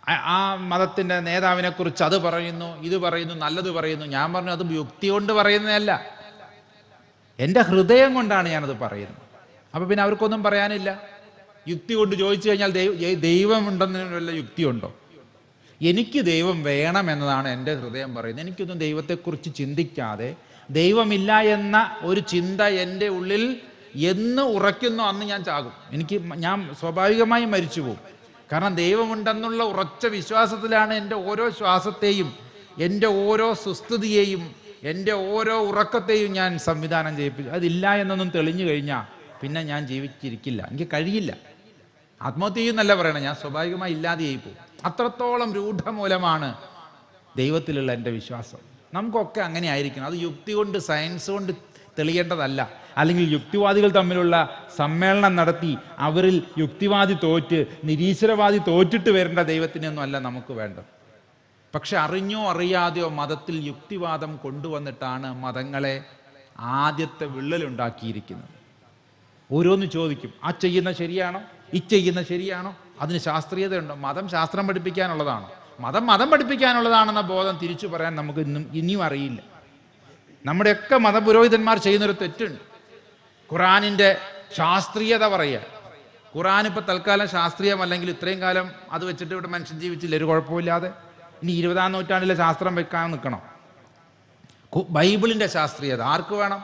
ആ- മതത്തിന്റെ നേതാവിനെ കുറിച്ച് അത് പറയുന്നു ഇത് പറയുന്നു നല്ലത് പറയുന്നു. ഞാൻ പറഞ്ഞു അത് യുക്തി കൊണ്ട് പറയുന്നതല്ല. എന്റെ ഹൃദയം കൊണ്ടാണ് ഞാനത് പറയുന്നത്. അപ്പൊ പിന്നെ അവർക്കൊന്നും പറയാനില്ല. യുക്തി കൊണ്ട് ചോദിച്ചു കഴിഞ്ഞാൽ ദൈവം ദൈവമുണ്ടെന്നതിന് വല്ല യുക്തിയുണ്ടോ എനിക്ക് ദൈവം വേണം എന്നതാണ് എന്റെ ഹൃദയം പറയുന്നത്. എനിക്കൊന്നും ദൈവത്തെക്കുറിച്ച് ചിന്തിക്കാതെ ദൈവമില്ല എന്ന ഒരു ചിന്ത എന്റെ ഉള്ളിൽ എന്ന് ഉറയ്ക്കുന്നു അന്ന് ഞാൻ ചാകും. എനിക്ക് ഞാൻ സ്വാഭാവികമായി മരിച്ചു പോകും. കാരണം ദൈവമുണ്ടെന്നുള്ള ഉറച്ച വിശ്വാസത്തിലാണ് എന്റെ ഓരോ ശ്വാസത്തെയും എന്റെ ഓരോ സുസ്ഥിതിയെയും എന്റെ ഓരോ ഉറക്കത്തെയും ഞാൻ സംവിധാനം ചെയ്യിപ്പിച്ചു അതില്ല എന്നൊന്നും തെളിഞ്ഞു കഴിഞ്ഞാൽ പിന്നെ ഞാൻ ജീവിച്ചിരിക്കില്ല. എനിക്ക് കഴിയില്ല. ആത്മഹത്യ ചെയ്യുന്നല്ല പറയണേ ഞാൻ സ്വാഭാവികമായി ഇല്ലാതെയായി പോകും. അത്രത്തോളം രൂഢമൂലമാണ് ദൈവത്തിലുള്ള എന്റെ വിശ്വാസം. നമുക്കൊക്കെ അങ്ങനെ ആയിരിക്കണം. അത് യുക്തി കൊണ്ട് സയൻസ് കൊണ്ട് തെളിയേണ്ടതല്ല. അല്ലെങ്കിൽ യുക്തിവാദികൾ തമ്മിലുള്ള സമ്മേളനം നടത്തി അവരിൽ യുക്തിവാദി തോറ്റ് നിരീശ്വരവാദി തോറ്റിട്ട് വരേണ്ട ദൈവത്തിനൊന്നും അല്ല നമുക്ക് വേണ്ടത്. പക്ഷെ അറിഞ്ഞോ അറിയാതെയോ മതത്തിൽ യുക്തിവാദം കൊണ്ടുവന്നിട്ടാണ് മതങ്ങളെ ആദ്യത്തെ വിള്ളലുണ്ടാക്കിയിരിക്കുന്നത്. ഓരോന്ന് ചോദിക്കും ആ ചെയ്യുന്ന ശരിയാണോ? ഈ ചെയ്യുന്ന ശരിയാണോ? അതിന് ശാസ്ത്രീയതയുണ്ടോ. മതം ശാസ്ത്രം പഠിപ്പിക്കാനുള്ളതാണ്? മതം മതം പഠിപ്പിക്കാനുള്ളതാണെന്ന ബോധം തിരിച്ചു പറയാൻ നമുക്ക് ഇന്നും ഇനിയും അറിയില്ല. നമ്മുടെയൊക്കെ മതപുരോഹിതന്മാർ ചെയ്യുന്നൊരു തെറ്റുണ്ട്. ഖുറാനിന്റെ ശാസ്ത്രീയത പറയുക. ഖുറാൻ ഇപ്പോൾ തൽക്കാലം ശാസ്ത്രീയമല്ലെങ്കിൽ ഇത്രയും കാലം അത് വെച്ചിട്ട് ഇവിടെ മനുഷ്യൻ ജീവിച്ചില്ല. ഒരു കുഴപ്പമില്ലാതെ ഇനി ഇരുപതാം നൂറ്റാണ്ടിലെ ശാസ്ത്രം വെക്കാൻ നിൽക്കണം. ബൈബിളിന്റെ ശാസ്ത്രീയത ആർക്ക് വേണം?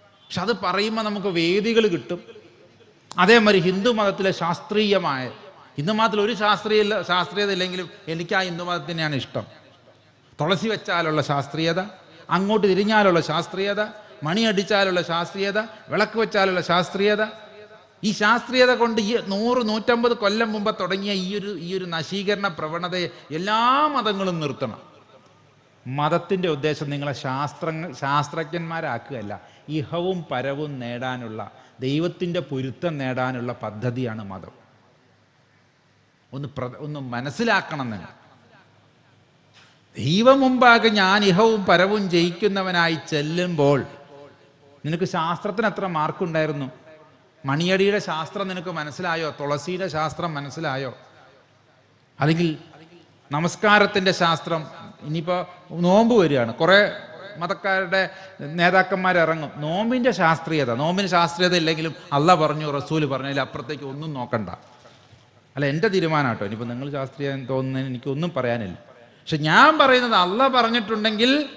പക്ഷെ അത് പറയുമ്പോൾ നമുക്ക് വേദികൾ കിട്ടും. അതേമാതിരി ഹിന്ദു മതത്തിലെ ശാസ്ത്രീയമായ ഹിന്ദു മതത്തിൽ ഒരു ശാസ്ത്രീയ ശാസ്ത്രീയത ഇല്ലെങ്കിലും എനിക്ക് ആ ഹിന്ദു മതത്തിനെയാണ് ഇഷ്ടം. തുളസി വെച്ചാലുള്ള ശാസ്ത്രീയത അങ്ങോട്ട് തിരിഞ്ഞാലുള്ള ശാസ്ത്രീയത മണിയടിച്ചാലുള്ള ശാസ്ത്രീയത വിളക്ക് വെച്ചാലുള്ള ശാസ്ത്രീയത. ഈ ശാസ്ത്രീയത കൊണ്ട് ഈ നൂറ് നൂറ്റമ്പത് കൊല്ലം മുമ്പ് തുടങ്ങിയ ഈ ഒരു ഈ ഒരു നശീകരണ പ്രവണതയെ എല്ലാ മതങ്ങളും നിർത്തണം. മതത്തിന്റെ ഉദ്ദേശം നിങ്ങളെ ശാസ്ത്രങ്ങൾ ശാസ്ത്രജ്ഞന്മാരാക്കുകയല്ല ഇഹവും പരവും നേടാനുള്ള ദൈവത്തിന്റെ പൊരുത്തം നേടാനുള്ള പദ്ധതിയാണ് മതം. ഒന്ന് പ്ര ഒന്ന് മനസ്സിലാക്കണം നിങ്ങൾ. ദൈവം മുമ്പാകെ ഞാൻ ഇഹവും പരവും ജയിക്കുന്നവനായി ചെല്ലുമ്പോൾ നിനക്ക് ശാസ്ത്രത്തിന് എത്ര മാർക്കുണ്ടായിരുന്നു മണിയടിയുടെ ശാസ്ത്രം നിനക്ക് മനസ്സിലായോ? തുളസിയുടെ ശാസ്ത്രം മനസ്സിലായോ? അല്ലെങ്കിൽ നമസ്കാരത്തിന്റെ ശാസ്ത്രം ഇനിയിപ്പോൾ നോമ്പ് വരികയാണ്. കുറേ മതക്കാരുടെ നേതാക്കന്മാർ ഇറങ്ങും. നോമ്പിന്റെ ശാസ്ത്രീയത. നോമ്പിന് ശാസ്ത്രീയത ഇല്ലെങ്കിലും അല്ല പറഞ്ഞു റസൂൽ പറഞ്ഞു അതിൽ അപ്പുറത്തേക്ക് ഒന്നും നോക്കണ്ട. അല്ല എന്റെ തീരുമാനം കേട്ടോ ഇനിയിപ്പോൾ നിങ്ങൾ ശാസ്ത്രീയം തോന്നുന്നതിന് എനിക്കൊന്നും പറയാനില്ല. പക്ഷെ ഞാൻ പറയുന്നത് അല്ല പറഞ്ഞിട്ടുണ്ടെങ്കിൽ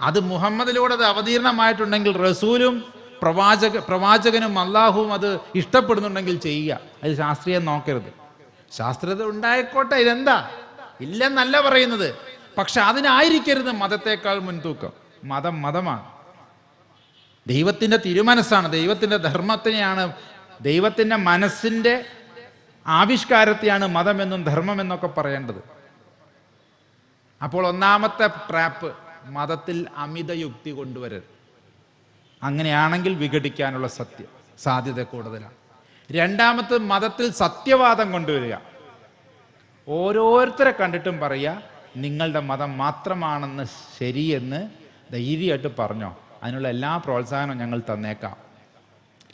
അത് മുഹമ്മദിലൂടെ അത് അവതീർണമായിട്ടുണ്ടെങ്കിൽ റസൂലും പ്രവാചക പ്രവാചകനും അള്ളാഹുവും അത് ഇഷ്ടപ്പെടുന്നുണ്ടെങ്കിൽ ചെയ്യുക. അത് ശാസ്ത്രീയം നോക്കരുത്. ശാസ്ത്രീയത ഉണ്ടായിക്കോട്ടെ ഇതെന്താ? ഇല്ലെന്നല്ല പറയുന്നത്. പക്ഷെ അതിനായിരിക്കരുത് മതത്തെക്കാൾ മുൻതൂക്കം. മതം മതമാണ്. ദൈവത്തിന്റെ തിരുമനസ്സാണ് ദൈവത്തിന്റെ ധർമ്മത്തിനെയാണ് ദൈവത്തിന്റെ മനസ്സിന്റെ ആവിഷ്കാരത്തെയാണ് മതമെന്നും ധർമ്മമെന്നൊക്കെ പറയേണ്ടത്. അപ്പോൾ ഒന്നാമത്തെ ട്രാപ്പ് മതത്തിൽ അമിത യുക്തി കൊണ്ടുവരരുത് അങ്ങനെയാണെങ്കിൽ വിഘടിക്കാനുള്ള സത്യ സാധ്യത കൂടുതലാണ്. രണ്ടാമത്തെ മതത്തിൽ സത്യവാദം കൊണ്ടുവരിക. ഓരോരുത്തരെ കണ്ടിട്ടും പറയുക നിങ്ങളുടെ മതം മാത്രമാണെന്ന് ശരിയെന്ന് ധൈര്യമായിട്ട് പറഞ്ഞോ. അതിനുള്ള എല്ലാ പ്രോത്സാഹനവും ഞങ്ങൾ തന്നേക്കാം.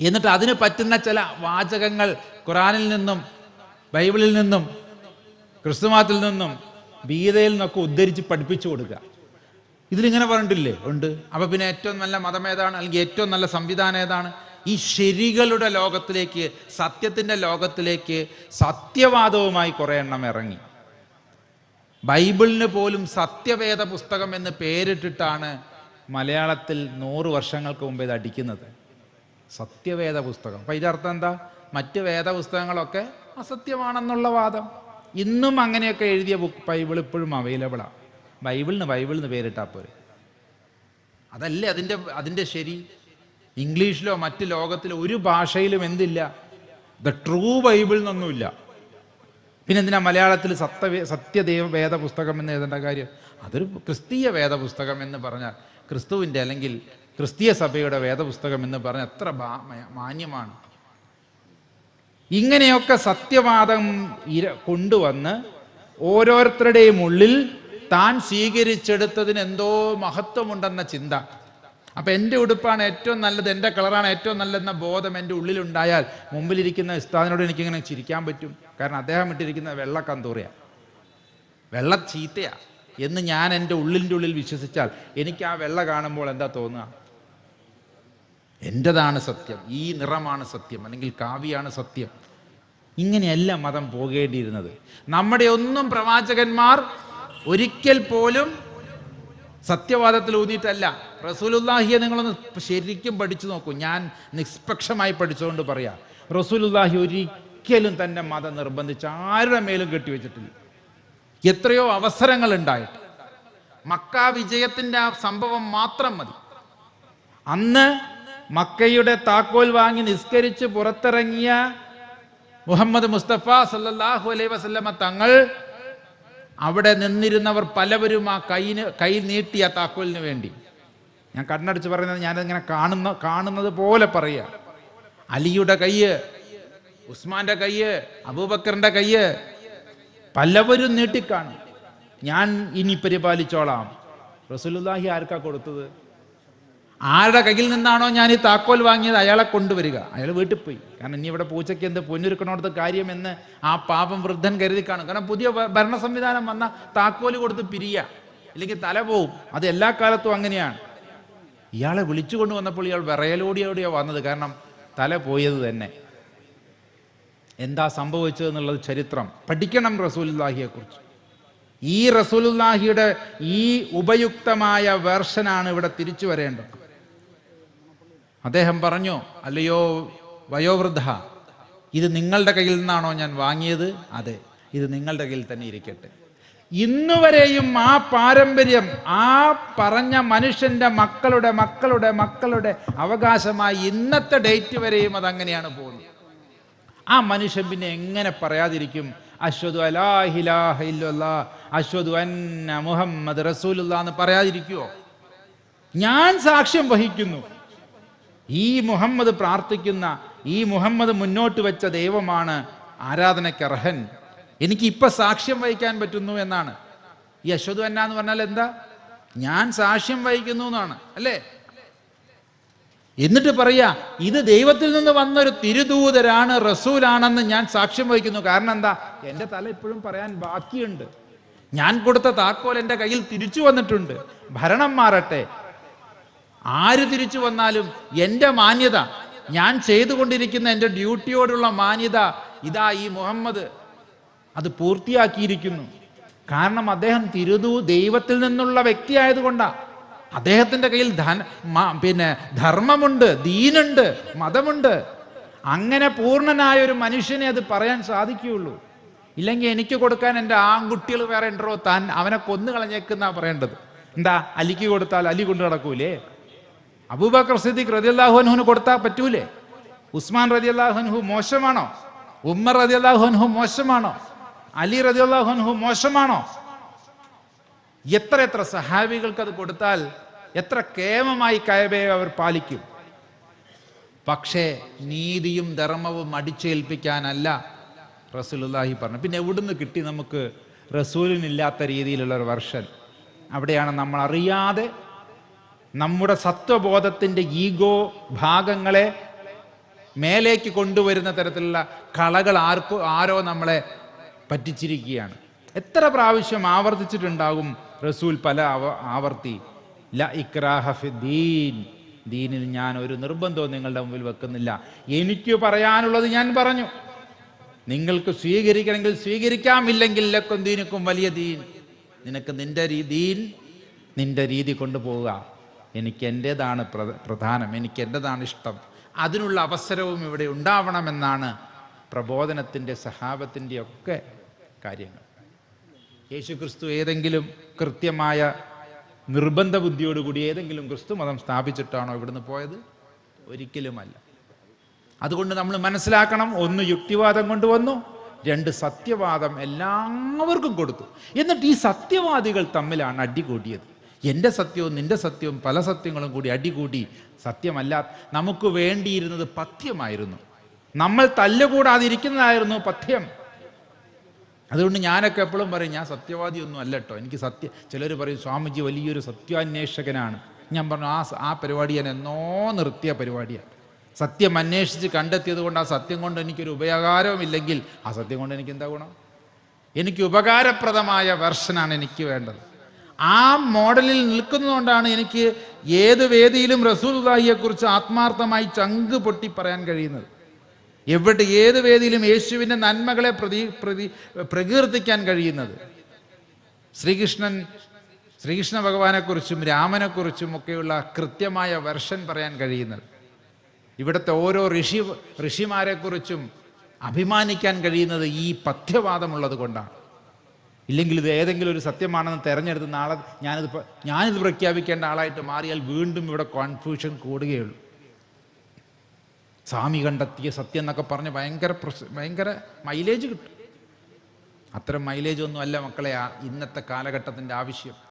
എന്നിട്ട് അതിന് പറ്റുന്ന ചില വാചകങ്ങൾ ഖുറാനിൽ നിന്നും ബൈബിളിൽ നിന്നും ക്രിസ്തുമാത്തിൽ നിന്നും ഗീതയിൽ നിന്നൊക്കെ ഉദ്ധരിച്ച് പഠിപ്പിച്ചു കൊടുക്കുക. ഇതിലിങ്ങനെ പറഞ്ഞിട്ടില്ലേ? ഉണ്ട്. അപ്പൊ പിന്നെ ഏറ്റവും നല്ല മതം ഏതാണ്? അല്ലെങ്കിൽ ഏറ്റവും നല്ല സംവിധാനം ഏതാണ്? ഈ ശരികളുടെ ലോകത്തിലേക്ക് സത്യത്തിന്റെ ലോകത്തിലേക്ക് സത്യവാദവുമായി കുറേ എണ്ണം ഇറങ്ങി. ബൈബിളിന് പോലും സത്യവേദ പുസ്തകം എന്ന് പേരിട്ടിട്ടാണ് മലയാളത്തിൽ നൂറ് വർഷങ്ങൾക്ക് മുമ്പ് ഇത് അടിക്കുന്നത്. സത്യവേദ പുസ്തകം. അപ്പൊ അർത്ഥം എന്താ? മറ്റ് വേദപുസ്തകങ്ങളൊക്കെ അസത്യമാണെന്നുള്ള വാദം. ഇന്നും അങ്ങനെയൊക്കെ എഴുതിയ ബുക്ക് ബൈബിൾ ഇപ്പോഴും അവൈലബിളാണ് ബൈബിളിന് ബൈബിളിന് പേരിട്ടാ പോരെ. അതല്ലേ അതിന്റെ അതിന്റെ ശരി? ഇംഗ്ലീഷിലോ മറ്റ് ലോകത്തിലോ ഒരു ഭാഷയിലും എന്തില്ല? ദ ട്രൂ ബൈബിൾ എന്നൊന്നുമില്ല. പിന്നെ എന്തിനാ മലയാളത്തിൽ സത്യ സത്യദേവ വേദ പുസ്തകം എന്ന് എഴുതേണ്ട കാര്യം? അതൊരു ക്രിസ്തീയ വേദ പുസ്തകം എന്ന് പറഞ്ഞാൽ ക്രിസ്തുവിന്റെ അല്ലെങ്കിൽ ക്രിസ്തീയ സഭയുടെ വേദപുസ്തകം എന്ന് പറഞ്ഞാൽ എത്ര മാന്യമാണ്. ഇങ്ങനെയൊക്കെ സത്യവാദം ഇര കൊണ്ടുവന്ന് ഓരോരുത്തരുടെയും ഉള്ളിൽ താൻ സ്വീകരിച്ചെടുത്തതിന് എന്തോ മഹത്വമുണ്ടെന്ന ചിന്ത. അപ്പൊ എന്റെ ഉടുപ്പാണ് ഏറ്റവും നല്ലത് എന്റെ കളറാണ് ഏറ്റവും നല്ലതെന്ന ബോധം എന്റെ ഉള്ളിലുണ്ടായാൽ മുമ്പിലിരിക്കുന്ന ഉസ്താദിനോട് എനിക്കിങ്ങനെ ചിരിക്കാൻ പറ്റും. കാരണം അദ്ദേഹം ഇട്ടിരിക്കുന്ന വെള്ള കന്തൂറയാ. വെള്ള ചീത്തയാ. എന്ന് ഞാൻ എന്റെ ഉള്ളിന്റെ ഉള്ളിൽ വിശ്വസിച്ചാൽ എനിക്ക് ആ വെള്ള കാണുമ്പോൾ എന്താ തോന്നുക? എന്റെതാണ് സത്യം. ഈ നിറമാണ് സത്യം. അല്ലെങ്കിൽ കാവ്യാണ് സത്യം. ഇങ്ങനെയല്ല മതം പോകേണ്ടിയിരുന്നത്. നമ്മുടെ ഒന്നും പ്രവാചകന്മാർ ഒരിക്കൽ പോലും സത്യവാദത്തിൽ ഊന്നിയിട്ടല്ല. റസൂലുല്ലാഹിയെ നിങ്ങളൊന്ന് ശരിക്കും പഠിച്ചു നോക്കൂ. ഞാൻ നിഷ്പക്ഷമായി പഠിച്ചുകൊണ്ട് പറയാം. റസൂലുല്ലാഹി ഒരിക്കലും തന്നെ മതം നിർബന്ധിച്ച് ആരുടെ മേലും കെട്ടിവെച്ചിട്ടില്ല. എത്രയോ അവസരങ്ങൾ ഉണ്ടായിട്ട്. മക്ക വിജയത്തിന്റെ ആ സംഭവം മാത്രം മതി. അന്ന് മക്കയുടെ താക്കോൽ വാങ്ങി നിസ്കരിച്ച് പുറത്തിറങ്ങിയ മുഹമ്മദ് മുസ്തഫ സല്ലല്ലാഹു അലൈഹി വസല്ലമ തങ്ങൾ അവിടെ നിന്നിരുന്നവർ പലവരും ആ കൈ കൈ നീട്ടിയ താക്കോലിന് വേണ്ടി. ഞാൻ കണ്ണടിച്ച് പറയുന്നത് ഞാനിങ്ങനെ കാണുന്ന കാണുന്നത് പോലെ പറയുക അലിയുടെ കയ്യ് ഉസ്മാന്റെ കയ്യ് അബൂബക്കറിന്റെ കയ്യ് പലവരും നീട്ടിക്കാണും. ഞാൻ ഇനി പരിപാലിച്ചോളാം. റസൂലുള്ളാഹി ആർക്കാ കൊടുത്തത്? ആരുടെ കയ്യിൽ നിന്നാണോ ഞാൻ ഈ താക്കോൽ വാങ്ങിയത്? അയാളെ കൊണ്ടുവരിക. അയാൾ വീട്ടിൽ പോയി. കാരണം ഇനി ഇവിടെ പൂച്ചയ്ക്ക് എന്ത് പൊന്നൊരുക്കണോടത്ത് കാര്യമെന്ന് ആ പാപം വൃദ്ധൻ കരുതി കാണും. കാരണം പുതിയ ഭരണ സംവിധാനം വന്ന താക്കോൽ കൊടുത്ത് പിരിയ. അല്ലെങ്കിൽ തല പോവും. അത് എല്ലാ കാലത്തും അങ്ങനെയാണ്. ഇയാളെ വിളിച്ചു കൊണ്ടുവന്നപ്പോൾ ഇയാൾ വിറയലോടിയോടെയോ വന്നത്. കാരണം തല പോയത് തന്നെ. എന്താ സംഭവിച്ചതെന്നുള്ളത് ചരിത്രം. പഠിക്കണം റസൂലുല്ലാഹിയെ കുറിച്ച് ഈ റസൂലുല്ലാഹിയുടെ ഈ ഉപയുക്തമായ വേർഷനാണ് ഇവിടെ തിരിച്ചു വരേണ്ടത്. അദ്ദേഹം പറഞ്ഞു അല്ലയോ വയോവൃദ്ധ ഇത് നിങ്ങളുടെ കയ്യിൽ നിന്നാണോ ഞാൻ വാങ്ങിയത്? അതെ ഇത് നിങ്ങളുടെ കയ്യിൽ തന്നെ ഇരിക്കട്ടെ. ഇന്നുവരെയും ആ പാരമ്പര്യം ആ പറഞ്ഞ മനുഷ്യന്റെ മക്കളുടെ മക്കളുടെ മക്കളുടെ അവകാശമായി ഇന്നത്തെ ഡേറ്റ് വരെയും അതങ്ങനെയാണ് പോകുന്നത്. ആ മനുഷ്യൻ പിന്നെ എങ്ങനെ പറയാതിരിക്കും? അശ്വതു അലാഹിലാഹ അശ്വതു അന്ന മുഹമ്മദ് റസൂലുള്ള എന്ന് പറയാതിരിക്കുവോ? ഞാൻ സാക്ഷ്യം വഹിക്കുന്നു. ഈ മുഹമ്മദ് പ്രാർത്ഥിക്കുന്ന ഈ മുഹമ്മദ് മുന്നോട്ട് വെച്ച ദൈവമാണ് ആരാധനയ്ക്ക് അർഹൻ. എനിക്ക് ഇപ്പൊ സാക്ഷ്യം വഹിക്കാൻ പറ്റുന്നു എന്നാണ്. ഈ അശ്വതു അന്ന എന്ന് പറഞ്ഞാൽ എന്താ? ഞാൻ സാക്ഷ്യം വഹിക്കുന്നു എന്നാണ് അല്ലേ? എന്നിട്ട് പറയാ ഇത് ദൈവത്തിൽ നിന്ന് വന്നൊരു തിരുദൂതരാണ് റസൂലാണെന്ന് ഞാൻ സാക്ഷ്യം വഹിക്കുന്നു. കാരണം എന്താ? എന്റെ തല ഇപ്പോഴും പറയാൻ ബാക്കിയുണ്ട്. ഞാൻ കൊടുത്ത താക്കോൽ എന്റെ കയ്യിൽ തിരിച്ചു വന്നിട്ടുണ്ട്. ഭരണം മാറട്ടെ. ആര് തിരിച്ചു വന്നാലും എന്റെ മാന്യത ഞാൻ ചെയ്തുകൊണ്ടിരിക്കുന്ന എന്റെ ഡ്യൂട്ടിയോടുള്ള മാന്യത ഇതാ ഈ മുഹമ്മദ്. അത് പൂർത്തിയാക്കിയിരിക്കുന്നു. കാരണം അദ്ദേഹം തിരുതു ദൈവത്തിൽ നിന്നുള്ള വ്യക്തിയായതുകൊണ്ടാണ് അദ്ദേഹത്തിന്റെ കയ്യിൽ ധന പിന്നെ ധർമ്മമുണ്ട് ദീനുണ്ട് മതമുണ്ട്. അങ്ങനെ പൂർണനായ ഒരു മനുഷ്യനെ അത് പറയാൻ സാധിക്കുകയുള്ളൂ. ഇല്ലെങ്കിൽ എനിക്ക് കൊടുക്കാൻ എന്റെ ആൺകുട്ടികൾ വേറെ ഉണ്ടോ? താൻ അവനെ കൊന്നു കളഞ്ഞേക്കുന്നാ പറയേണ്ടത്. എന്താ? അലിക്ക് കൊടുത്താൽ അലി കൊണ്ടു നടക്കൂലേ? അബൂബക്കർ റതി റതിയല്ലാഹുൻഹുന് കൊടുത്താൽ പറ്റൂലേ? ഉസ്മാൻ റതി അള്ളാഹുഹു മോശമാണോ? ഉമ്മർ റതി അള്ളാഹുഹു മോശമാണോ? അലി റതിയല്ലാഹുൻഹു മോശമാണോ? എത്ര എത്ര സഹാബികൾക്ക് അത് കൊടുത്താൽ എത്ര കേമമായി കയബയെ അവർ പാലിക്കും. പക്ഷേ നീതിയും ധർമ്മവും അടിച്ചേൽപ്പിക്കാനല്ല റസൂലുള്ളാഹി പറഞ്ഞു പിന്നെ എവിടുന്ന് കിട്ടി നമുക്ക് റസൂലിനില്ലാത്ത രീതിയിലുള്ള ഒരു വർഷൻ? അവിടെയാണ് നമ്മൾ അറിയാതെ നമ്മുടെ സത്വബോധത്തിന്റെ ഈഗോ ഭാഗങ്ങളെ മേലേക്ക് കൊണ്ടുവരുന്ന തരത്തിലുള്ള കളകൾ ആർക്കോ ആരോ നമ്മളെ പറ്റിച്ചിരിക്കുകയാണ്. എത്ര പ്രാവശ്യം ആവർത്തിച്ചിട്ടുണ്ടാകും റസൂൽ പല ആവ- ആവർത്തി? ല ഇക്രാഹ ഫി ദീൻ. ദീനിൽ ഞാൻ ഒരു നിർബന്ധവും നിങ്ങളുടെ മുമ്പിൽ വെക്കുന്നില്ല. എനിക്ക് പറയാനുള്ളത് ഞാൻ പറഞ്ഞു. നിങ്ങൾക്ക് സ്വീകരിക്കണമെങ്കിൽ സ്വീകരിക്കാമില്ലെങ്കിൽ ലക്കും ദീനുക്കും വലിയ ദീൻ. നിനക്ക് നിന്റെ രീതിയിൽ നിന്റെ രീതി കൊണ്ടുപോവുക. എനിക്ക് എന്റേതാണ് പ്ര- പ്രധാനം. എനിക്ക് എന്റെതാണ് ഇഷ്ടം. അതിനുള്ള അവസരവും ഇവിടെ ഉണ്ടാവണമെന്നാണ് പ്രബോധനത്തിന്റെ സഹാബത്തിന്റെ ഒക്കെ കാര്യങ്ങൾ. യേശു ക്രിസ്തു ഏതെങ്കിലും കൃത്യമായ നിർബന്ധ ബുദ്ധിയോടുകൂടി ഏതെങ്കിലും ക്രിസ്തു മതം സ്ഥാപിച്ചിട്ടാണോ ഇവിടുന്ന് പോയത്? ഒരിക്കലുമല്ല. അതുകൊണ്ട് നമ്മൾ മനസ്സിലാക്കണം ഒന്ന് യുക്തിവാദം കൊണ്ടുവന്നു രണ്ട് സത്യവാദം എല്ലാവർക്കും കൊടുത്തു. എന്നിട്ട് ഈ സത്യവാദികൾ തമ്മിലാണ് അടികൂടിയത്. എന്റെ സത്യവും നിന്റെ സത്യവും പല സത്യങ്ങളും കൂടി അടികൂടി സത്യമല്ല നമുക്ക് വേണ്ടിയിരുന്നത് പഥ്യമായിരുന്നു. നമ്മൾ തല്ലുകൂടാതിരിക്കുന്നതായിരുന്നു പഥ്യം. അതുകൊണ്ട് ഞാനൊക്കെ എപ്പോഴും പറയും ഞാൻ സത്യവാദിയൊന്നും അല്ല കേട്ടോ എനിക്ക് സത്യ ചിലർ പറയും സ്വാമിജി വലിയൊരു സത്യാന്വേഷകനാണ്. ഞാൻ പറഞ്ഞു ആ ആ പരിപാടി ഞാൻ എന്നോ നിർത്തിയ പരിപാടിയാണ് സത്യം അന്വേഷിച്ച് കണ്ടെത്തിയത് കൊണ്ട് ആ സത്യം കൊണ്ട് എനിക്കൊരു ഉപകാരവുമില്ലെങ്കിൽ ആ സത്യം കൊണ്ട് എനിക്ക് എന്താ ഗുണം? എനിക്ക് ഉപകാരപ്രദമായ വെർഷനാണ് എനിക്ക് വേണ്ടത്. ആ മോഡലിൽ നിൽക്കുന്നതുകൊണ്ടാണ് എനിക്ക് ഏത് വേദിയിലും റസൂൽഹിയെക്കുറിച്ച് ആത്മാർത്ഥമായി ചങ്ക് പൊട്ടി പറയാൻ കഴിയുന്നത്. എവിടെ ഏത് വേദിയിലും യേശുവിന്റെ നന്മകളെ പ്രതി പ്രതി പ്രകീർത്തിക്കാൻ കഴിയുന്നത്. ശ്രീകൃഷ്ണൻ ശ്രീകൃഷ്ണ ഭഗവാനെക്കുറിച്ചും രാമനെക്കുറിച്ചും ഒക്കെയുള്ള കൃത്യമായ വെർഷൻ പറയാൻ കഴിയുന്നത്. ഇവിടുത്തെ ഓരോ ഋഷി ഋഷിമാരെക്കുറിച്ചും അഭിമാനിക്കാൻ കഴിയുന്നത് ഈ പഥ്യവാദമുള്ളത് കൊണ്ടാണ്. ഇല്ലെങ്കിൽ ഇത് ഏതെങ്കിലും ഒരു സത്യമാണെന്ന് തെരഞ്ഞെടുത്ത് നാളെ ഞാനിത് ഞാനിത് പ്രഖ്യാപിക്കേണ്ട ആളായിട്ട് മാറിയാൽ വീണ്ടും ഇവിടെ കോൺഫ്യൂഷൻ കൂടുകയുള്ളൂ. സ്വാമി കണ്ടെത്തിയ സത്യം എന്നൊക്കെ പറഞ്ഞ് ഭയങ്കര ഭയങ്കര മൈലേജ് കിട്ടും. അത്തരം മൈലേജ് ഒന്നും അല്ല മക്കളെ ഇന്നത്തെ കാലഘട്ടത്തിന്റെ ആവശ്യം.